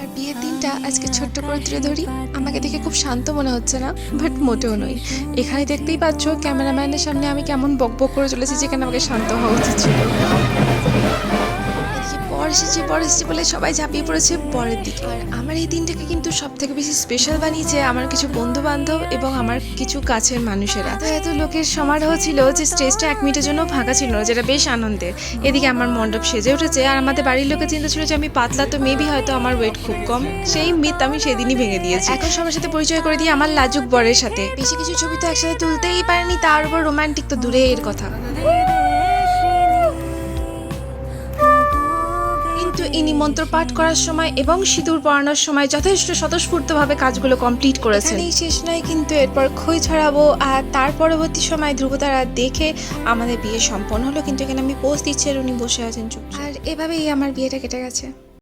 আমার বিয়ের দিনটা আজকে ছোট্ট করে তুলে ধরি আমাকে দেখে খুব শান্ত মনে হচ্ছে না বাট মোটেও নই এখানে দেখতেই পাচ্ছ ক্যামেরাম্যানের সামনে আমি কেমন বক বক করে চলেছি যেখানে আমাকে শান্ত হওয়া উচিত ছিল। এসেছে পর এসেছে বলে সবাই ঝাঁপিয়ে পড়েছে পরের দিকে আর আমার এই দিনটাকে কিন্তু সব থেকে বেশি স্পেশাল বানিয়েছে আমার কিছু বন্ধু বান্ধব এবং আমার কিছু কাছের মানুষেরা। তো এত লোকের সমারোহ ছিল যে স্টেজটা এক মিনিটের জন্য ফাঁকা ছিল না, যেটা বেশ আনন্দের। এদিকে আমার মণ্ডপ সেজে উঠেছে আর আমাদের বাড়ির লোকের চিন্তা ছিল যে আমি পাতলা তো মেবি হয়তো আমার ওয়েট খুব কম। সেই মিথ আমি সেদিনই ভেঙে দিয়েছি। এখন সবার সাথে পরিচয় করে দিয়ে আমার লাজুক বরের সাথে। বেশি কিছু ছবি তো একসাথে তুলতেই পারেনি, তার উপর রোমান্টিক তো দূরে এর কথা। ইনি মন্ত্র পাঠ করার সময় এবং সিঁদুর পরানোর সময় যথেষ্ট স্বতঃস্ফূর্তভাবে কাজগুলো কমপ্লিট করেছেন। এই শেষ নয় কিন্তু এরপর খই ছড়াবো আর তার পরবর্তী সময় ধ্রুবতারা দেখে আমাদের বিয়ে সম্পন্ন হলো। কিন্তু এখানে আমি পোস্ট দিচ্ছি আর উনি বসে আছেন চুপ আর এভাবেই আমার বিয়েটা কেটে গেছে।